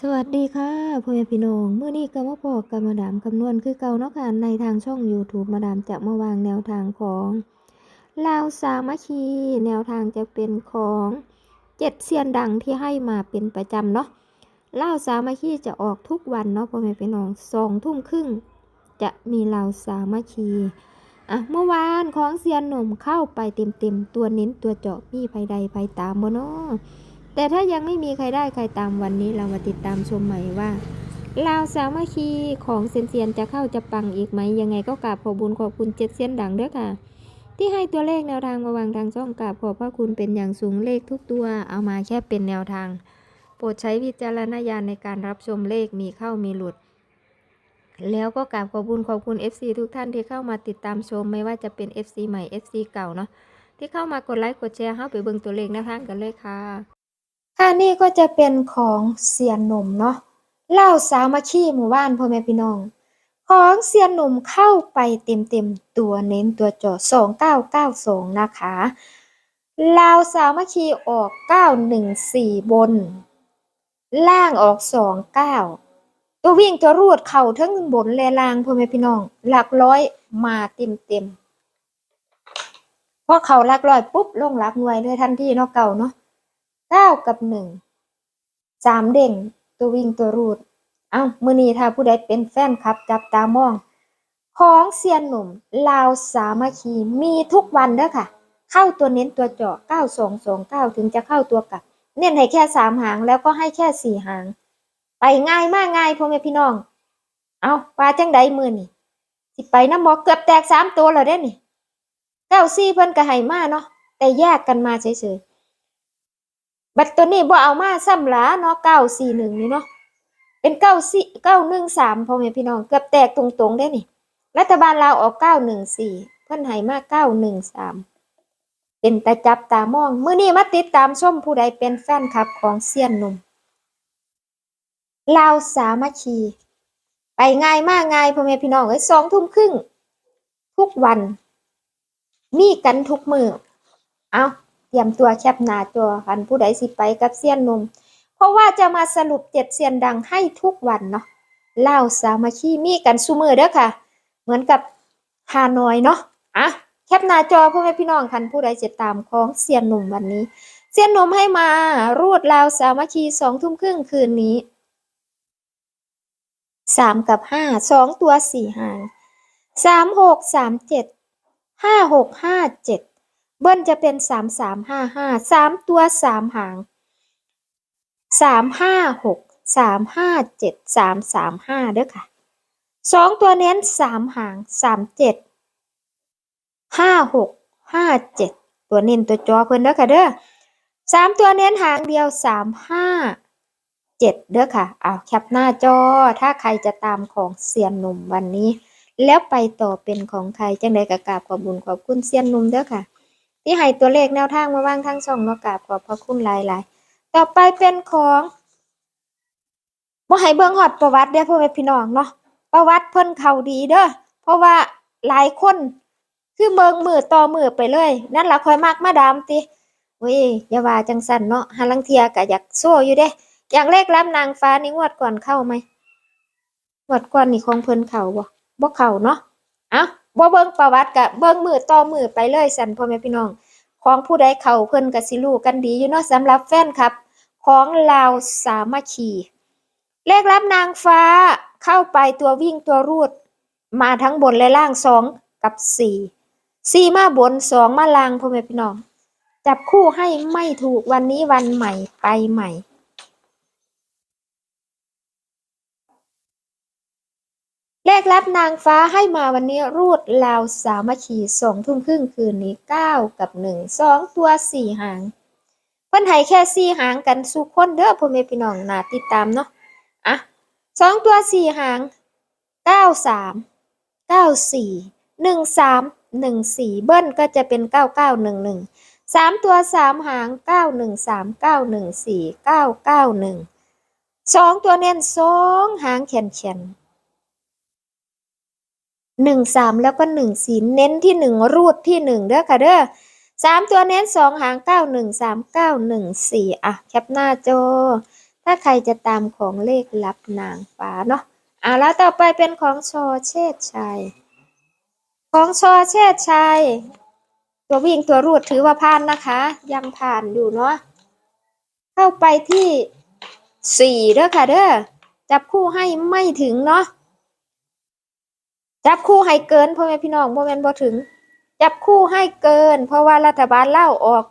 สวัสดีค่ะพ่อแม่พี่น้องเมื่อนี้ก็มาพอกับมาดามคำนวณคือเก่าเนาะค่ะในทางช่อง YouTube มาดามจะมาวางแนวทางของลาวสามัคคี แนวทางจะเป็นของเจ็ดเซียนดังที่ให้มาเป็นประจำเนาะลาวสามัคคีจะออกทุกวันเนาะพ่อแม่พี่น้องสองทุ่มครึ่งจะมีลาวสามัคคีอะเมื่อวานของเซียนหนุ่มเข้าไปเต็มๆตัวเน้นตัวเจาะมีภัยใดภัยตามบ่เนาะ แต่ถ้ายังไม่มีใครได้ใครตามวันนี้เรามาติดตามชมใหม่ว่าลาวสามัคคีของเซียนเซียนจะเข้าจะปังอีกไหม ยังไงก็กราบขอบุญขอบคุณเจ็ดเซียนดังเด้อค่ะ ที่ให้ตัวเลขแนวทางมาวางทางช่องกราบขอบพระคุณเป็นอย่างสูงเลขทุกตัวเอามาแค่เป็นแนวทาง โปรดใช้วิจารณญาณในการรับชมเลขมีเข้ามีหลุด แล้วก็กราบขอบคุณขอบคุณ FC ทุกท่านที่เข้ามาติดตามชมไม่ว่าจะเป็น FC ใหม่ FC เก่าเนาะที่เข้ามากดไลค์กดแชร์เข้าไปเบิ่งตัวเลขแนวทางกันเลยค่ะ ค่ะนี่ก็จะเป็นของเสียนหนุ่มเนาะเล่าสาวมัคคีหมู่บ้านพ่อแม่พี่น้อง ของเสียนหนุ่มเข้าไปเต็มเต็มตัวเน้นตัวจอสองเก้าเก้าสองนะคะลาวสาวมัคคีออกเก้าหนึ่งสี่บน ล่างออกสองเก้าตัววิ่งตัวรูดเข่าทั้งบนและล่างพ่อแม่พี่น้อง หลักร้อยมาเต็มเต็มพอเขาหลักร้อยปุ๊บลงหลักหน่วยเลยทันทีเนาะเก่าเนาะ เก้ากับหนึ่งสามเด่งตัววิ่งตัวรูด เอ้ามือนี้ถ้าผู้ใดเป็นแฟนคลับ จับตามอง ของเซียนหนุ่ม ลาวสามัคคีมีทุกวันเด้อค่ะ เข้าตัวเน้นตัวเจาะเก้าสองสองเก้าถึงจะเข้าตัวกลับ เน้นให้แค่สามหางแล้วก็ให้แค่สี่หาง ไปง่ายมากง่ายพ่อแม่พี่น้อง เอาปลาจังใดมือนี่สิไปน้ำหมอกเกือบแตกสามตัวแล้วเด้นี่เก้าซี่เพิ่นก็ให้มาเนาะแต่แยกกันมาเฉยๆ บัตรตัวนี้บ่เอามาซ้ำหลาเนาะเก้าสี่หนึ่งนี่เนาะเป็นเก้าสี่เก้าหนึ่งสามพ่อแม่พี่น้องเกือบแตกตรงๆได้นี่ รัฐบาลลาวออกเก้าหนึ่งสี่เพิ่นให้มาเก้าหนึ่งสามเป็นตาจับตามองมื้อนี้มาติดตามชมผู้ใดเป็นแฟนคลับของเซียนหนุ่มลาวสามัคคี ไปง่ายมากง่ายพ่อแม่พี่น้องเอ้ยสองทุ่มครึ่งทุกวัน มีกันทุกมือเอา รียมตัวแคปหน้าจอคันผู้ใดสิไปกับเซียนนม เพราะว่าจะมาสรุปเจ็ดเซียนดังให้ทุกวันเนาะเล่าสามัคคีมีกันซุมือเด้อค่ะ เหมือนกับฮานอยเนาะอะแคปหน้าจอพ่อแม่พี่น้องคันผู้ใดจะตามของเซียนนมวันนี้ เซียนนมให้มารูดลาวสามัคคีสองทุ่มครึ่งคืนนี้สามกับห้าสองตัวสี่หางสามหกสามเจ็ดห้าหกห้าเจ็ด เบิ้ลจะเป็นสามสามห้าห้าสามตัวสามหางสามห้าหกสามห้าเจ็ดสามสามห้าเด้อค่ะสองตัวเน้นสามหางสามเจ็ดห้าหกห้าเจ็ดตัวเน้นตัวจอเพิ่นเด้อค่ะเด้อสามตัวเน้นหางเดียวสามห้าเจ็ดเด้อค่ะเอาแคปหน้าจอถ้าใครจะตามของเซียนหนุ่มวันนี้ แล้วไปต่อเป็นของใครจังใดกะกาบขอบบุญขอบคุณเซียนหนุ่มเด้อค่ะ ที่ให้ตัวเลขแนวทางมาวางทั้งช่องนากราบขอบพระคุณหลายๆ ต่อไปเป็นของบ่ให้เบิ่งฮอดประวัติเด้อพ่อแม่พี่น้องเนาะประวัติเพิ่นเขาดีเด้อเพราะว่าหลายคนคือเบิ่งมือต่อมือไปเลย นั่นละค่อยมักมาดามติเว้ยอย่าว่าจังสันเนาะหาลังเทียก็อยากโซ่อยู่เด้อย่างเลขรับนางฟ้านี่งวดก่อนเข้าไหมงวดก่อนนี่ของเพิ่นเข้าบ่บ่เข้าเนาะเอ้า บ่เบิ่งประวัติก็เบิ่งมือต่อมือไปเลยสันพ่อแม่พี่น้อง ของผู้ใดเขาเพิ่นก็สิรู้กันดีอยู่เนาะสำหรับแฟนครับ ของลาวสามัคคี เลขรับนางฟ้าเข้าไปตัววิ่งตัวรูด มาทั้งบนและล่างสองกับสี่สี่มาบนสองมาล่างพ่อแม่พี่น้อง จับคู่ให้ไม่ถูกวันนี้วันใหม่ไปใหม่ เลขลับนางฟ้าให้มาวันนี้รูดลาวสามัคคีสองทุ่มครึ่งคืนนี้เก้ากับหนึ่งสองตัวสี่หางเพิ่นให้แค่สี่หางกันสุคนเด้อพ่อแม่พี่น้องนาติดตามเนาะอะสองตัวสี่หางเก้าสามเก้าสี่หนึ่งสามหนึ่งสี่เบิ้ลก็จะเป็นเก้าเก้าหนึ่งหนึ่งสามตัวสามหางเก้าหนึ่งสามเก้าหนึ่งสี่เก้าเก้าหนึ่งสองตัวเน้นสองหางแขนแขน หนึ่งสามแล้วก็หนึ่งสี่เน้นที่หนึ่งรูดที่หนึ่งเด้อค่ะเด้อสามตัวเน้นสองหางเก้าหนึ่งสามเก้าหนึ่งสี่อะแคปหน้าจอ ถ้าใครจะตามของเลขลับนางฟ้าเนาะอ่าแล้วต่อไปเป็นของชอเชษชัย ของชอเชษชัย ตัววิ่งตัวรูดถือว่าผ่านนะคะ ยังผ่านอยู่เนาะเข้าไปที่สี่เด้อค่ะเด้อจับคู่ให้ไม่ถึงเนาะ จับคู่ให้เกินพ่อแม่พี่น้องพ่อแม่นบ่ถึง จับคู่ให้เกิน เพราะว่ารัฐบาลเล่าออก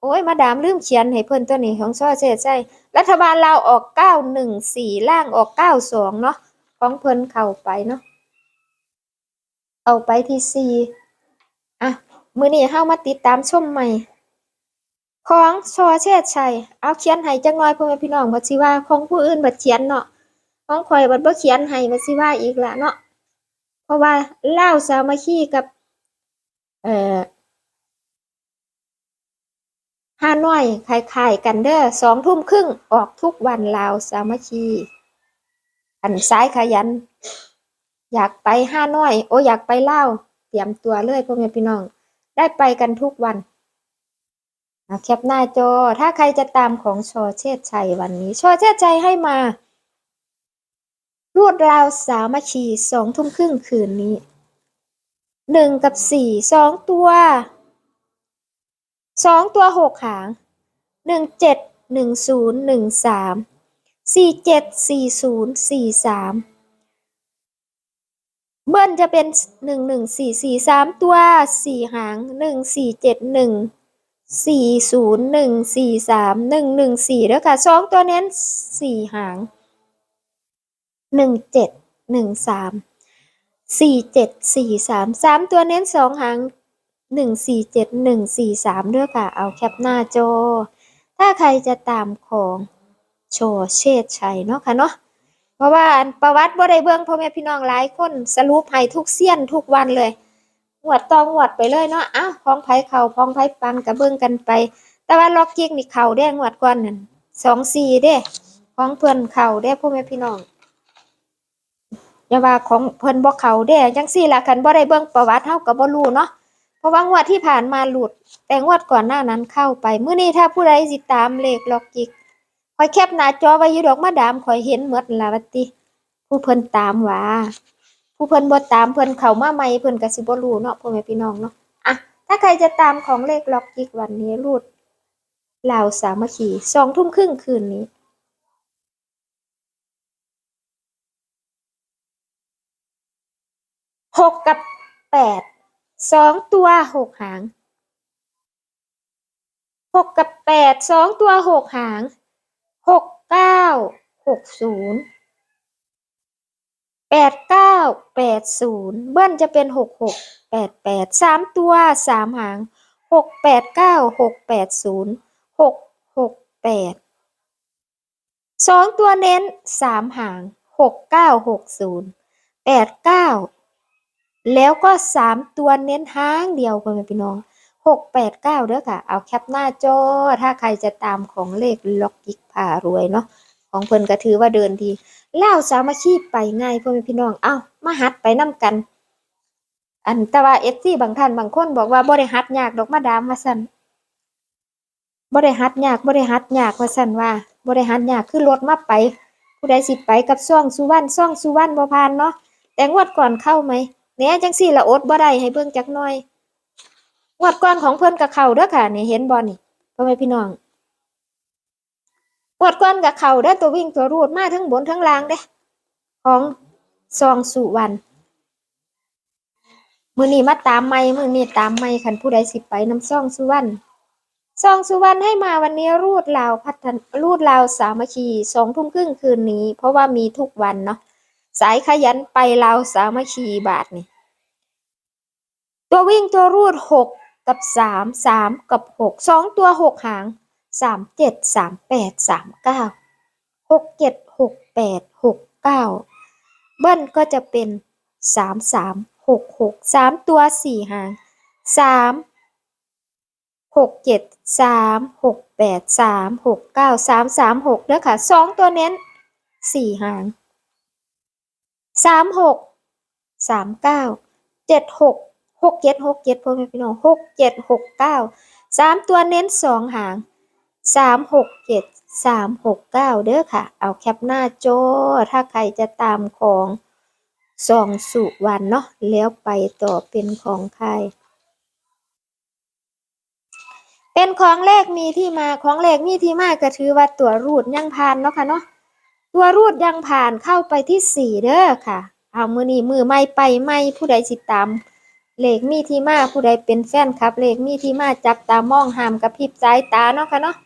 โอ้ยมาดามลืมเขียนให้เพิ่นตัวนี้ของชอเชษชัยรัฐบาลเลาออกเก้าหนึ่งสี่ล่างออกเก้าสองเนาะของเพิ่นเข้าไปเนาะเอาไปที่สี่อะมือนี้เฮามาติดตามชมใหม่ ของชอเชษชัยเอาเขียนให้จังน้อยพ่อแม่พี่น้องบัดสิว่าของผู้อื่นบัดเขียนเนาะของข่อยบัดบ่เขียนให้บัดสิว่าอีกละเนาะ ราะว่าเล่าสามัคคีกับ เอ่อฮานอยคล้ายๆกันเด้อสองทุ่มครึ่งออกทุกวันลาวสามัคคี อันซ้ายขยัน อยากไปฮานอย โออยากไปเล่าเตรียมตัวเลยพ่อแม่พี่น้อง ได้ไปกันทุกวันอะแคปหน้าจอ ถ้าใครจะตามของชอเชษชัยวันนี้ ชอเชษชัยให้มา รวดราวสามัคคีสองทุ่มครึ่งคืนนี้หนึ่งกับสี่สองตัวสองตัวหกหางหนึ่งเจ็ดหนึ่งศูนย์หนึ่งสามสี่เจ็ดสี่ศูนย์สี่สามเบิ้ลจะเป็นหนึ่งหนึ่งสี่สี่สามตัวสี่หางหนึ่งสี่เจ็ดหนึ่งสี่ศูนย์หนึ่งสี่สามหนึ่งหนึ่งสี่แล้วค่ะสองตัวเน้นสี่หาง หนึ่งเจ็ดหนึ่งสามสี่เจ็ดสี่สามสามตัวเน้นสองหางหนึ่งสี่เจ็ดหนึ่งสี่สามด้วยค่ะ เอาแคปหน้าจอ ถ้าใครจะตามของโชเชษชัยเนาะค่ะเนาะเพราะว่าประวัติบ่ได้เบิ่งพ่อแม่พี่น้องหลายคนสรุปให้ทุกเสี้ยนทุกวันเลยงวดตองงวดไปเลยเนาะอ้าวพองไผเข่าพองไผปันก็เบิ่งกันไป แต่ว่าล็อกจิกนี่เข่าได้งวดก่อนนั่นสองสี่เด้ของเพิ่อนเข่าได้พ่อแม่พี่น้อง อย่าว่าของเพิ่นบ่เขาเด้จังซี่ล่ะคันบ่ได้เบิ่งประวัติเฮาก็บ่รู้เนาะเพราะว่างวดที่ผ่านมาหลุด แต่งวดก่อนหน้านั้นเข้าไปมื้อนี้ถ้าผู้ใดสิตามเลขล็อกจิกข่อยแคปหน้าจอไว้อยู่ดอกมาดามข่อยเห็นหมดล้วว่าติผู้เพิ่นตามว่าผู้เพิ่นบ่ตามเพิ่นเข้ามาใหม่เพิ่นก็สิบ่รู้เนาะพ่อแม่พี่น้องเนาะอะถ้าใครจะตามของเลขล็อกจิกวันนี้รูดลาวสามัคคีสองทุ่มครึ่งคืนนี้ หกกับแปดสองตัวหกหางหกกับแปดสองตัวหกหางหกเก้าหกศูนย์แปดเก้าแปดศูนย์เบิ้ลจะเป็นหกหกแปดแปดสามตัวสามหางหกแปดเก้าหกแปดศูนย์หกหกแปดสองตัวเน้นสามหางหกเก้าหกศูนย์แปดเก้า แล้วก็สามตัวเน้นห้างเดียวพ่อแม่พี่น้องหกแปดเก้าเด้อค่ะ เอาแคปหน้าจอ ถ้าใครจะตามของเลขล็อกกิกผ่ารวยเนาะของเพิ่นก็ถือว่าเดินดีเล่าวสามัคคีไปง่ายพ่อแม่พี่น้อง เอ้ามาหัดไปนํกัน อันแต่ว่าเอฟซีบางท่านบางคนบอกว่าบ่ได้หัดยากดอกมาดามว่าซั่นบ่ได้หัดยากบ่ได้หัดยากว่าซั่นว่าบ่ได้หัดยากคือรถมาไป ผู้ใดสิไปกับซ่องสุวรรณซ่องสุวรรณบ่ผ่านเนาะแต่งวดก่อนเข้าไหม แหน่จังซี่ละอดบ่ได้ให้เบิ่งจักหน่อยงวดก่อนของเพิ่อนกับเขาเด้อค่ะนี่เห็นบอลนี่พ่อแม่พี่น้องงวดก่อนกับเขาเด้ตัววิ่งตัวรูดมาทั้งบนทั้งล่างเด้ของซองสุวรรณมือนี้มาตามไม่มือนี้ตามไม่คันผู้ใดสิไปน้ำซองสุวรรณซองสุวรรณให้มาวันนี้รูดลาวพัฒนรูดลาวสามัคคีสองทุ่มครึ่งคืนนี้ เพราะว่ามีทุกวันเนาะ สายขยันไปลาวสามัคคีบาทนี่ ตัววิ่งตัวรูดหกกับสามสามกับหกสองตัวหกหางสามเจ็ดสามแปดสามเก้าหกเจ็ดหกแปดหกเก้าเบิ้ลก็จะเป็นสามสามหกหกสามตัวสี่หางสามหกเจ็ดสามหกแปดสามหกเก้าสามสามหกเด้อค่ะสองตัวเน้นสี่หาง สามหกสามเก้าเจ็ดหกหกเจ็ดหกเจ็ดพ่อแม่พี่น้องหกเจ็ดหกเก้าสามตัวเน้นสองหางสามหกเจ็ดสามหกเก้าเด้อค่ะ เอาแคปหน้าจอถ้าใครจะตามของสองสุวรรณเนาะแล้วไปต่อเป็นของใคร เป็นของเลขมีที่มาของเลขมีที่มาก็ถือว่าตัวรูดยังผ่านเนาะค่ะเนาะ ตัวรูดยังผ่านเข้าไปที่สี่เด้อค่ะ เอามือนี้มือไม่ไปไม่ผู้ใดสิตตามเลขมีที่มาผู้ใดเป็นแฟนคลับเลขมีที่มาจับตามองหามกระพริบสายตาเนาะค่ะเนาะ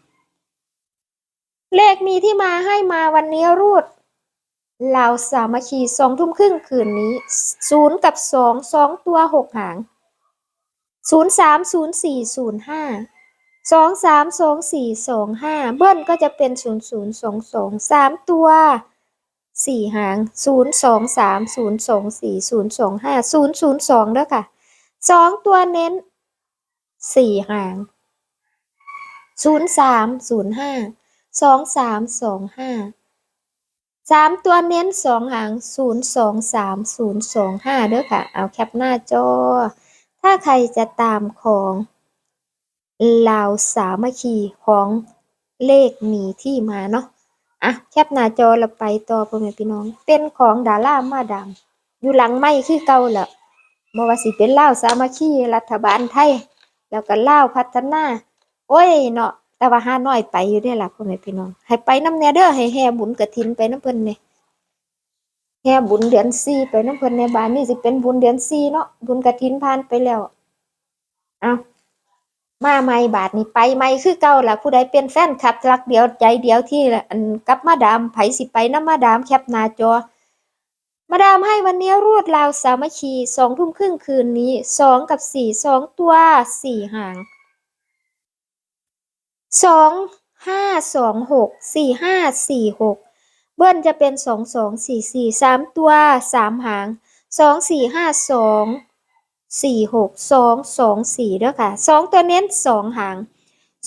เลขมีที่มาให้มาวันนี้รูดเราสามัคคีสองทุ่มครึ่งคืนนี้ศูนย์กับสองสองตัวหกหางศูนย์สามศูนย์สี่ศูนย์ห้า สองสามสองสี่สองห้าเบิ้ลก็จะเป็นศูนย์ศูนย์สองสองสามตัวสี่หางศูนย์สองสามศูนย์สองสี่ศูนย์สองห้าศูนย์ศูนย์สองเด้อค่ะสองตัวเน้นสี่หางศูนย์สามศูนย์ห้าสองสามสองห้าสามตัวเน้นสองหางศูนย์สองสามศูนย์สองห้าเด้อค่ะ เอาแคปหน้าจอ ถ้าใครจะตามของ ลาวสามัคคีของเลขมีที่มาเนาะอะแคปหน้าจอเราไปต่อพ่อแม่พี่น้อง เป็นของดารามาดามอยู่หลังไม่คือเก่าแหละบ่ว่าสิเป็นลาวสามัคคีรัฐบาลไทย แล้วก็ลาวพัฒนา โอ้ยเนาะแต่ว่าห้าน้อยไปอยู่ได้ล่ะพ่อแม่พี่น้อง ให้ไปน้ำแน่เด้อให้แห่บุญกฐินไปน้ำเพิ่นเนี่ยแห่บุญเดือนสี่ไปน้ำเพิ่นในบ้านนี่สิเป็นบุญเดือนสี่เนาะบุญกฐินผ่านไปแล้ว เอา มาใหม่บาทนี่ไปใหม่คือเก่าละผู้ใดเป็นแฟนคลับรักเดียวใจเดียวที่อันกับมาดามไผสิไปน้ำมาดามแคปหน้าจอ มาดามให้วันนี้รวดราวสามัคคีสองทุ่มครึ่งคืนนี้สองกับสี่สองตัวสี่หางสองห้าสองหกสี่ห้าสี่หกเบิ้ลจะเป็นสองสองสี่สี่สามตัวสามหางสองสี่ห้าสอง สี่หกสองสองสี่เด้อค่ะสองตัวเน้นสองหาง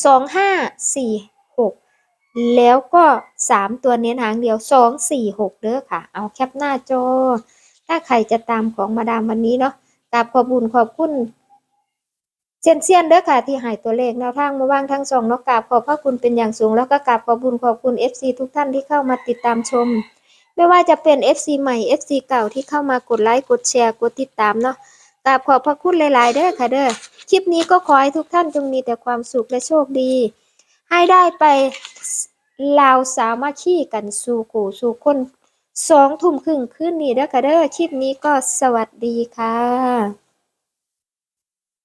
สองห้าสี่หกแล้วก็สามตัวเน้นหางเดียวสองสี่หกเด้อค่ะ เอาแคปหน้าจอ ถ้าใครจะตามของมาดามวันนี้เนาะกราบขอบุญขอบคุณเซียนเซียนเด้อค่ะที่หายตัวเลขแนวทางมาวางทั้งสองเนกกราบขอบพระคุณเป็นอย่างสูง แล้วก็กราบขอบคุณขอบคุณ FC ทุกท่านที่เข้ามาติดตามชม ไม่ว่าจะเป็น FC ใหม่ FC เก่าที่เข้ามากดไลค์กดแชร์กดติดตามเนาะ กราบขอบพระคุณหลาย ๆ เด้อค่ะเด้อ คลิปนี้ก็ขอให้ทุกท่านจงมีแต่ความสุขและโชคดี ให้ได้ไปลาวสามัคคีกันสู่กูสู่คนสองทุ่มครึ่งคืนนี้เด้อค่ะเด้อ คลิปนี้ก็สวัสดีค่ะ